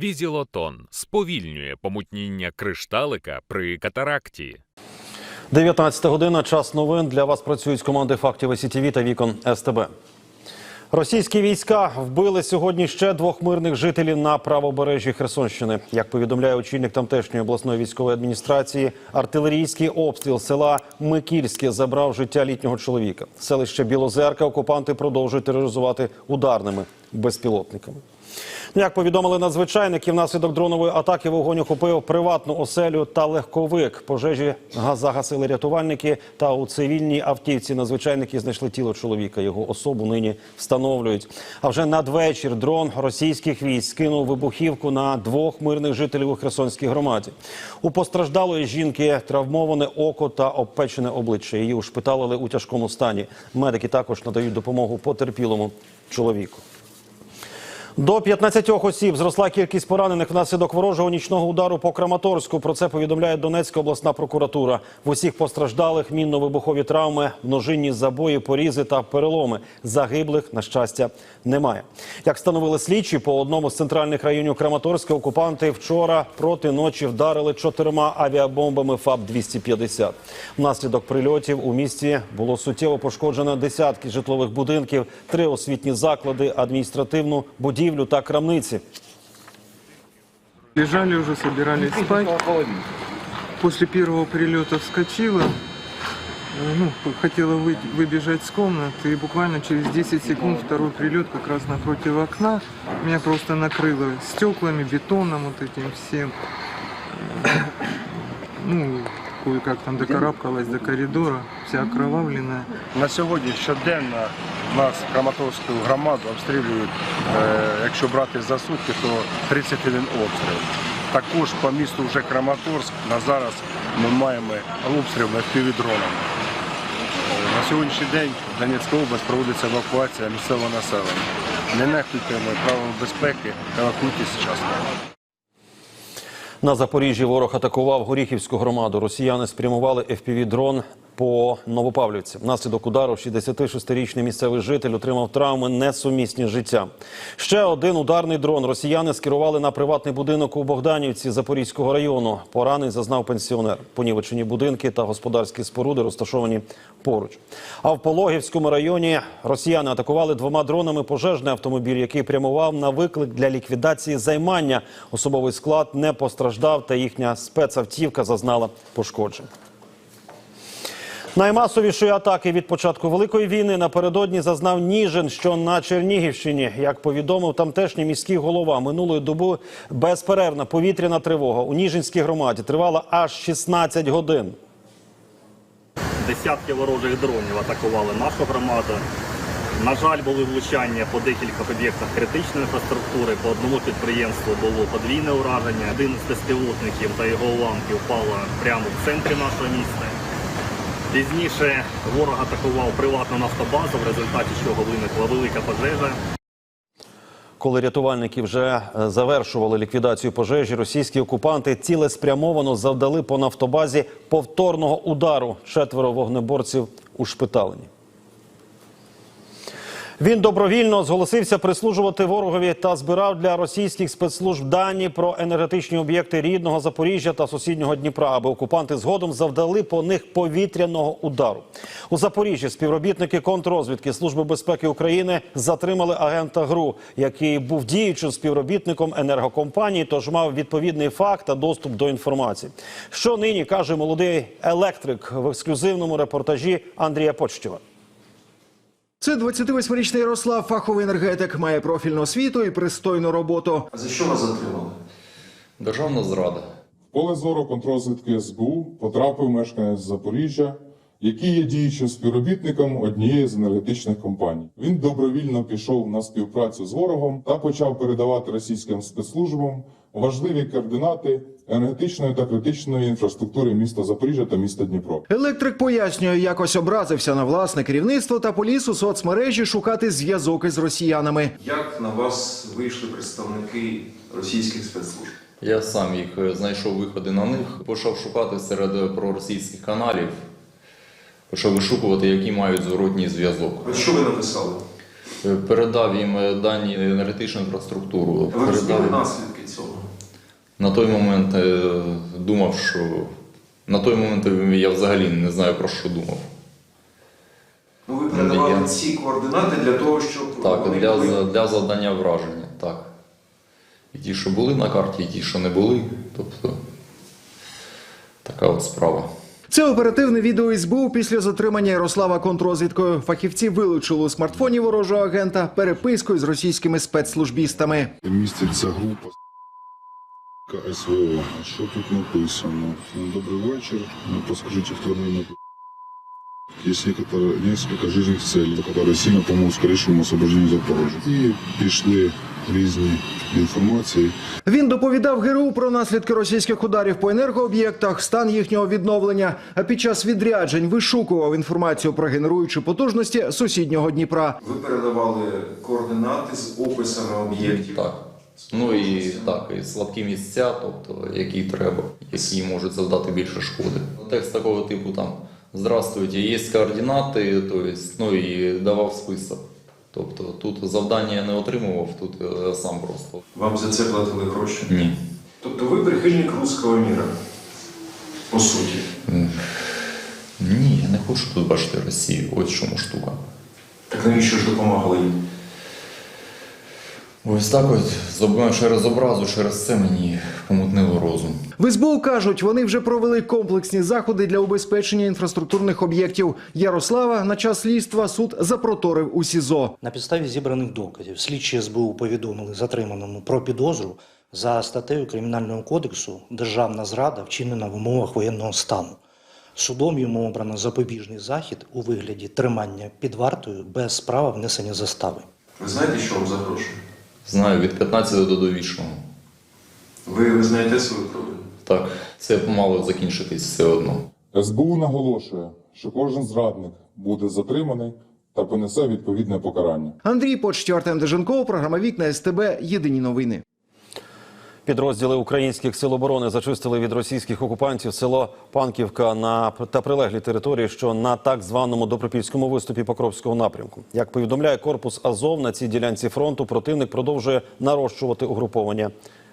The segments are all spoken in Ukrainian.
Візілотон сповільнює помутніння кришталика при катаракті. 19 година. Час новин. Для вас працюють з команди фактів СІТВ та вікон СТБ. Російські війська вбили сьогодні ще двох мирних жителів на правобережжі Херсонщини. Як повідомляє очільник тамтешньої обласної військової адміністрації, артилерійський обстріл села Микільське забрав життя літнього чоловіка. Селище Білозерка окупанти продовжують тероризувати ударними безпілотниками. Ну, Як повідомили надзвичайники, внаслідок дронової атаки вогонь охопив приватну оселю та легковик. Пожежі га- загасили рятувальники. Та у цивільній автівці надзвичайники знайшли тіло чоловіка. Його особу нині встановлюють. А вже надвечір дрон російських військ скинув вибухівку на двох мирних жителів у Херсонській громаді. У постраждалої жінки травмоване око та обпечене обличчя. Її ушпиталили у тяжкому стані. Медики також надають допомогу потерпілому чоловіку. До 15 осіб зросла кількість поранених внаслідок ворожого нічного удару по Краматорську. Про це повідомляє Донецька обласна прокуратура. В усіх постраждалих мінно-вибухові травми, множинні забої, порізи та переломи. Загиблих, на щастя, немає. Як встановили слідчі, по одному з центральних районів Краматорська окупанти вчора проти ночі вдарили чотирма авіабомбами ФАБ-250. Внаслідок прильотів у місті було суттєво пошкоджено десятки житлових будинків, три освітні заклади, адміністративну будівлю та крамниці. Лежали уже, собирались спать. После первого прилета вскочила. э, Ну, хотела вы- выбежать с комнаты, и буквально через 10 секунд второй прилет как раз напротив окна. Меня просто накрыло стеклами, бетоном вот этим всем. Э, Ну, кое-как там докарабкалась до коридора, вся окровавленная. На сьогодні щоденно нас Краматорську громаду обстрілюють, е, якщо брати за сутки, то 31 обстріл. Також по місту вже Краматорськ на зараз ми маємо обстріл на півдронами. На сьогоднішній день в Донецькій області проводиться евакуація місцевого населення. Не нехтуйте правилами безпеки, евакуйтесь вчасно. На Запоріжжі ворог атакував Горіхівську громаду. Росіяни спрямували FPV-дрон по Новопавлівці. Внаслідок удару 66-річний місцевий житель отримав травми несумісні з життям. Ще один ударний дрон росіяни скерували на приватний будинок у Богданівці Запорізького району. Поранень зазнав пенсіонер. Понівечені будинки та господарські споруди розташовані поруч. А в Пологівському районі росіяни атакували двома дронами пожежний автомобіль, який прямував на виклик для ліквідації займання. Особовий склад не постраждав, та їхня спецавтівка зазнала пошкоджень. Наймасовішої атаки від початку великої війни напередодні зазнав Ніжин, що на Чернігівщині. Як повідомив тамтешній міський голова, минулої доби безперервна повітряна тривога у Ніжинській громаді тривала аж 16 годин. Десятки ворожих дронів атакували нашу громаду. На жаль, були влучання по декількох об'єктах критичної інфраструктури. По одному підприємству було подвійне ураження. Один з безпілотників та його уламки впало прямо в центрі нашого міста. Пізніше ворог атакував приватну нафтобазу, в результаті чого виникла велика пожежа. Коли рятувальники вже е, завершували ліквідацію пожежі, російські окупанти цілеспрямовано завдали по нафтобазі повторного удару. Четверо вогнеборців ушпиталені. Він добровільно зголосився прислужувати ворогові та збирав для російських спецслужб дані про енергетичні об'єкти рідного Запоріжжя та сусіднього Дніпра, аби окупанти згодом завдали по них повітряного удару. У Запоріжжі співробітники контррозвідки Служби безпеки України затримали агента ГРУ, який був діючим співробітником енергокомпанії, тож мав відповідний факт та доступ до інформації. Що нині каже молодий електрик в ексклюзивному репортажі Андрія Почтєва. Це 28-річний Ярослав, фаховий енергетик, має профільну освіту і пристойну роботу. За що вас затримали? Державна зрада. В поле зору контрозвідки СБУ потрапив мешканець Запоріжжя, який є діючим співробітником однієї з енергетичних компаній. Він добровільно пішов на співпрацю з ворогом та почав передавати російським спецслужбам важливі координати енергетичної та критичної інфраструктури міста Запоріжжя та міста Дніпро. Електрик пояснює, якось образився на власне керівництво та поліз у соцмережі шукати зв'язок із росіянами. Як на вас вийшли представники російських спецслужб? Я сам їх е, знайшов виходи на них, почав шукати серед проросійських каналів, почав вишукувати, які мають зворотній зв'язок. Що ви написали? Е, Передав їм е, дані енергетичну інфраструктуру. Ви розуміли Передав... наслідки? На той момент е, думав, що на той момент я взагалі не знаю про що думав. Ну, ви передавали Я- ці координати для того, щоб Так, вони для, були- для завдання враження, так. І ті, що були на карті, і ті, що не були. Тобто така от справа. Це оперативне відео СБУ після затримання Ярослава контрозвідкою. Фахівці вилучили у смартфоні ворожого агента переписку з російськими спецслужбістами. Міститься група СВО. А що тут написано? Добрий вечір. Ну, Подскажите второй Есть некоторые, несколько жизненных целей, которые сильно помогут скорейшему освобождению Запорожжя. І пішли різні інформації. Він доповідав ГРУ про наслідки російських ударів по енергооб'єктах, стан їхнього відновлення. А під час відряджень вишукував інформацію про генеруючі потужності сусіднього Дніпра. Ви передавали координати з описами об'єктів. Так. Ну і так, і слабкі місця, тобто які треба, які можуть завдати більше шкоди. Текст такого типу там Здравствуйте, є координати, то есть, ну і давав список. Тобто тут завдання я не отримував, тут е, сам просто. Вам за це платили гроші. Ні. Тобто ви прихильник руського міра. По суті. Ні, я не хочу тут бачити Росію. Ось чому штука. Так навіщо ж допомагали їм? Ось так от через образу, через це мені помутнило розум. В СБУ кажуть, вони вже провели комплексні заходи для убезпечення інфраструктурних об'єктів. Ярослава на час слідства суд запроторив у СІЗО. На підставі зібраних доказів слідчі СБУ повідомили затриманому про підозру за статтею Кримінального кодексу Державна зрада вчинена в умовах воєнного стану. Судом йому обрано запобіжний захід у вигляді тримання під вартою без права внесення застави. Ви знаєте, що вам за гроші? Знаю, від 15 до довічного. Ви визнаєте свою проблему? Так, це мало закінчитись все одно. СБУ наголошує, що кожен зрадник буде затриманий та понесе відповідне покарання. Андрій Артем Деженков, програма Вікна СТБ. Єдині новини. Підрозділи українських сил оборони зачистили від російських окупантів село Панківка на та прилеглі території, що на так званому добропільському виступі Покровського напрямку. Як повідомляє корпус Азов, на цій ділянці фронту противник продовжує нарощувати угруповання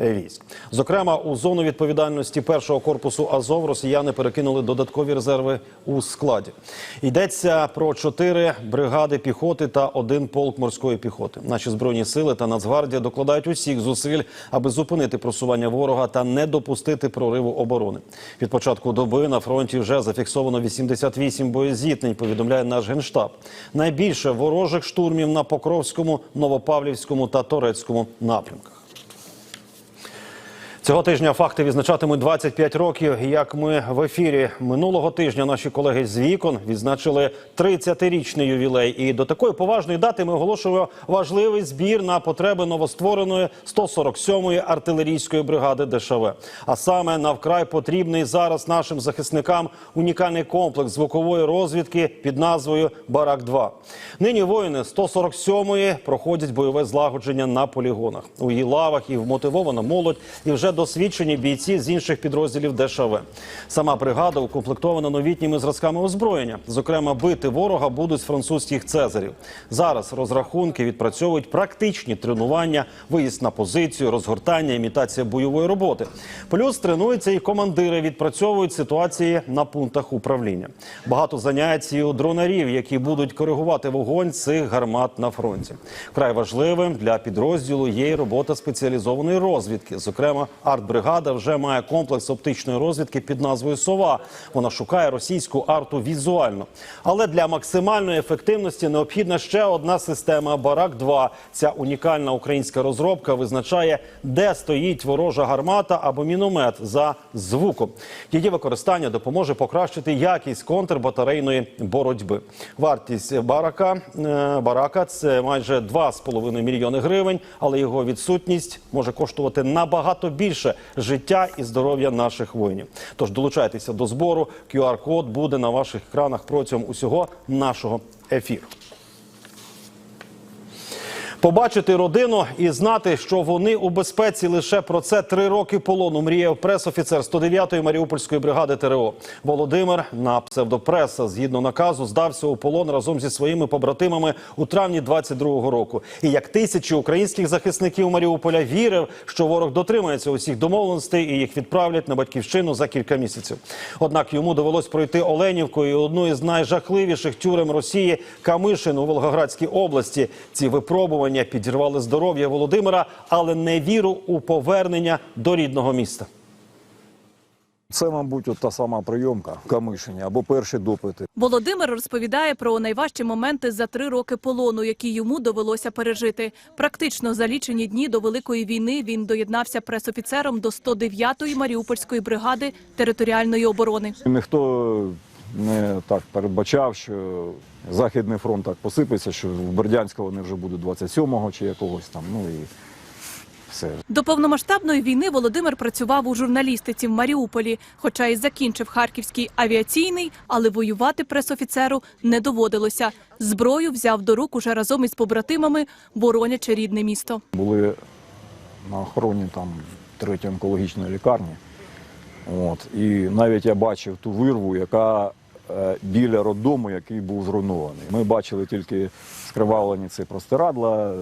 військ. Зокрема, у зону відповідальності першого корпусу Азов росіяни перекинули додаткові резерви у складі. Йдеться про чотири бригади піхоти та один полк морської піхоти. Наші збройні сили та Нацгвардія докладають усіх зусиль, аби зупинити просування ворога та не допустити прориву оборони. Від початку доби на фронті вже зафіксовано 88 боєзіткнень. Повідомляє наш генштаб. Найбільше ворожих штурмів на Покровському, Новопавлівському та Торецькому напрямках. Цього тижня факти відзначатимуть 25 років. Як ми в ефірі минулого тижня, наші колеги з вікон відзначили 30-річний ювілей. І до такої поважної дати ми оголошуємо важливий збір на потреби новоствореної 147-ї артилерійської бригади ДШВ. А саме на вкрай потрібний зараз нашим захисникам унікальний комплекс звукової розвідки під назвою Барак 2 Нині воїни 147-ї проходять бойове злагодження на полігонах. У її лавах і вмотивована молодь, і вже досвідчені бійці з інших підрозділів ДШВ. Сама бригада укомплектована новітніми зразками озброєння. Зокрема, бити ворога будуть з французьких цезарів. Зараз розрахунки відпрацьовують практичні тренування, виїзд на позицію, розгортання, імітація бойової роботи. Плюс тренуються і командири, відпрацьовують ситуації на пунктах управління. Багато занять і у дронарів, які будуть коригувати вогонь цих гармат на фронті. Вкрай важливим для підрозділу є й робота спеціалізованої розвідки. Зокрема, артбригада вже має комплекс оптичної розвідки під назвою Сова. Вона шукає російську арту візуально. Але для максимальної ефективності необхідна ще одна система Барак 2 Ця унікальна українська розробка визначає, де стоїть ворожа гармата або міномет за звуком. Її використання допоможе покращити якість контрбатарейної боротьби. Вартість барака е, барака це майже 2,5 мільйони гривень, але його відсутність може коштувати набагато більше життя і здоров'я наших воїнів. Тож долучайтеся до збору. QR-код буде на ваших екранах протягом усього нашого ефіру. Побачити родину і знати, що вони у безпеці лише про це три роки полону. Мріяв пресофіцер 109-ї Маріупольської бригади ТРО Володимир на псевдопреса. Згідно наказу, здався у полон разом зі своїми побратимами у травні 22-го року. І як тисячі українських захисників Маріуполя вірив, що ворог дотримається усіх домовленостей і їх відправлять на батьківщину за кілька місяців. Однак йому довелось пройти Оленівку і одну із найжахливіших тюрем Росії Камишин у Волгоградській області. Ці випробування підірвали здоров'я Володимира, але не віру у повернення до рідного міста. Це, мабуть, от та сама прийомка в Камишині або перші допити. Володимир розповідає про найважчі моменти за три роки полону, які йому довелося пережити. Практично за лічені дні до великої війни він доєднався пресофіцером до 109-ї Маріупольської бригади територіальної оборони. Ніхто не так передбачав, що Західний фронт так посипеться, що в Бердянську вони вже будуть 27-го чи якогось там. Ну і все. До повномасштабної війни Володимир працював у журналістиці в Маріуполі, хоча і закінчив Харківський авіаційний, але воювати пресофіцеру не доводилося. Зброю взяв до рук уже разом із побратимами, боронячи рідне місто. Були на охороні там третьої онкологічної лікарні. От. І навіть я бачив ту вирву, яка біля роддому, який був зруйнований. Ми бачили тільки скривавлені ці простирадла,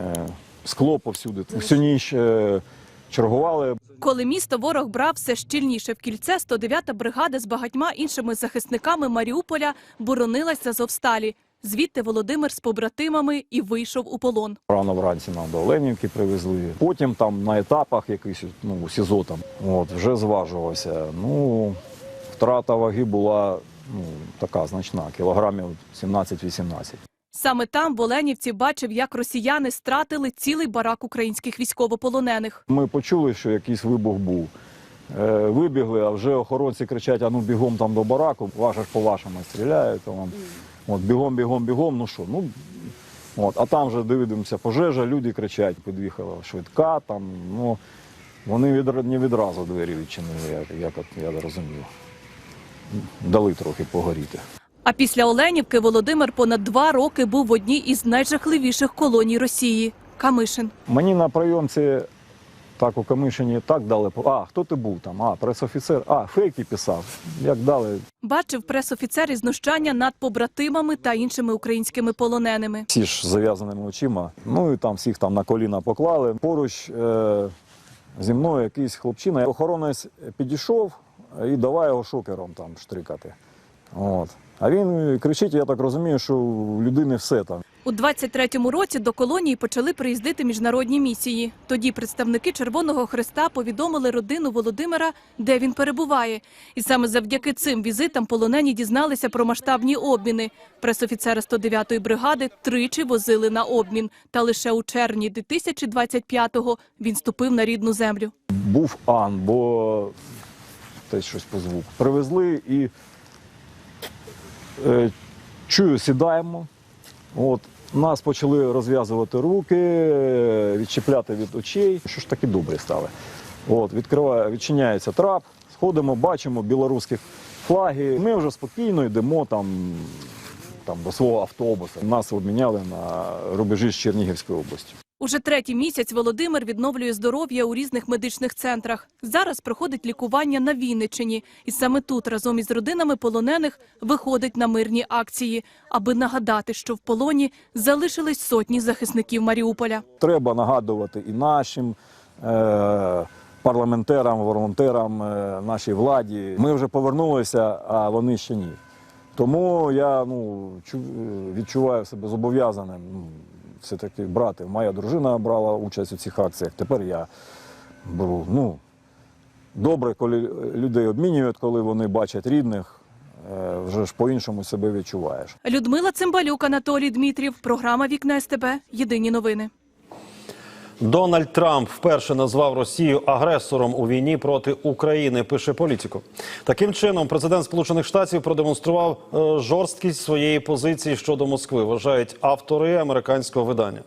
е, скло повсюди. Всю ніч е, чергували. Коли місто ворог брав все щільніше в кільце, 109-та бригада з багатьма іншими захисниками Маріуполя боронилась з Азовсталі. Звідти Володимир з побратимами і вийшов у полон. Рано вранці нам до Оленівки привезли. Потім там на етапах якийсь ну, СІЗО там, от, вже зважувався. Ну, втрата ваги була ну, така значна, кілограмів 17-18. Саме там в Оленівці бачив, як росіяни стратили цілий барак українських військовополонених. Ми почули, що якийсь вибух був. Е, вибігли, а вже охоронці кричать, а ну бігом там до бараку, ваше ж по вашому стріляють. то Вам. От, бігом, бігом, бігом, ну що, ну, от, а там вже дивимося, пожежа, люди кричать, під'їхала швидка, там, ну, вони від, не відразу двері відчинили, як, як от, я розумію. Дали трохи погоріти. А після Оленівки Володимир понад два роки був в одній із найжахливіших колоній Росії Камишин. Мені на прийомці так у Камишині так дали. А, хто ти був там? А, пресофіцер, а, фейки писав. Як дали, Бачив пресофіцер і знущання над побратимами та іншими українськими полоненими. всі ж зав'язаними очима. Ну і там всіх там на коліна поклали. Поруч е, зі мною якийсь хлопчина. Охоронець підійшов і давай його шокером там штрикати. От. А він кричить, я так розумію, що у людини все там. У 23-му році до колонії почали приїздити міжнародні місії. Тоді представники Червоного Хреста повідомили родину Володимира, де він перебуває. І саме завдяки цим візитам полонені дізналися про масштабні обміни. Пресофіцера 109-ї бригади тричі возили на обмін. Та лише у червні 2025-го він ступив на рідну землю. Був Ан, бо теж щось по звуку. Привезли і е, чую, сідаємо. От, нас почали розв'язувати руки, відчіпляти від очей. Що ж таки добрі стали. От, відкриває, відчиняється трап, сходимо, бачимо білоруські флаги. Ми вже спокійно йдемо там, там до свого автобуса. Нас обміняли на рубежі з Чернігівської області. Уже третій місяць Володимир відновлює здоров'я у різних медичних центрах. Зараз проходить лікування на Вінниччині. І саме тут разом із родинами полонених виходить на мирні акції, аби нагадати, що в полоні залишились сотні захисників Маріуполя. Треба нагадувати і нашим е, парламентерам, волонтерам, е, нашій владі. Ми вже повернулися, а вони ще ні. Тому я ну, відчуваю себе зобов'язаним ну, все-таки брати. Моя дружина брала участь у цих акціях. Тепер я беру. Ну, добре, коли людей обмінюють, коли вони бачать рідних, е, вже ж по-іншому себе відчуваєш. Людмила Цимбалюк, Анатолій Дмитрів. Програма Вікна СТБ. Єдині новини. Дональд Трамп вперше назвав Росію агресором у війні проти України. Пише політику. Таким чином, президент Сполучених Штатів продемонстрував е, жорсткість своєї позиції щодо Москви. Вважають автори американського видання.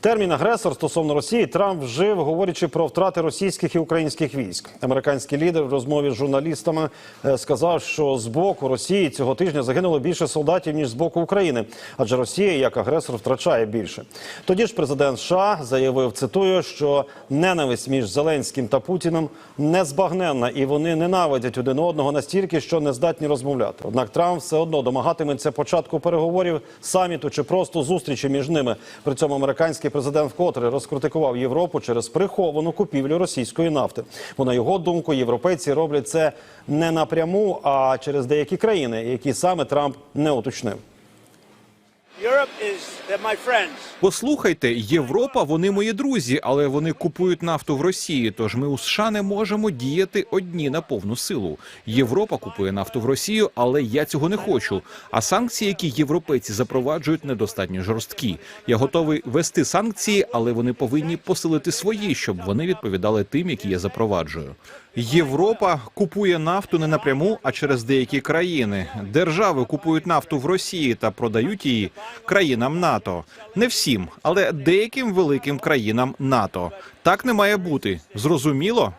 Термін агресор стосовно Росії Трамп вжив, говорячи про втрати російських і українських військ. Американський лідер в розмові з журналістами е, сказав, що з боку Росії цього тижня загинуло більше солдатів ніж з боку України, адже Росія як агресор втрачає більше. Тоді ж президент США заявив, цитую, що ненависть між Зеленським та Путіним незбагненна, і вони ненавидять один одного настільки, що не здатні розмовляти. Однак Трамп все одно домагатиметься початку переговорів, саміту чи просто зустрічі між ними. При цьому американський президент вкотре розкритикував Європу через приховану купівлю російської нафти. Бо на його думку, європейці роблять це не напряму, а через деякі країни, які саме Трамп не уточнив. Послухайте, Європа, вони мої друзі, але вони купують нафту в Росії. Тож ми у США не можемо діяти одні на повну силу. Європа купує нафту в Росію, але я цього не хочу. А санкції, які європейці запроваджують, недостатньо жорсткі. Я готовий вести санкції, але вони повинні посилити свої, щоб вони відповідали тим, які я запроваджую. Європа купує нафту не напряму, а через деякі країни. Держави купують нафту в Росії та продають її країнам НАТО. Не всім, але деяким великим країнам НАТО. Так не має бути. Зрозуміло?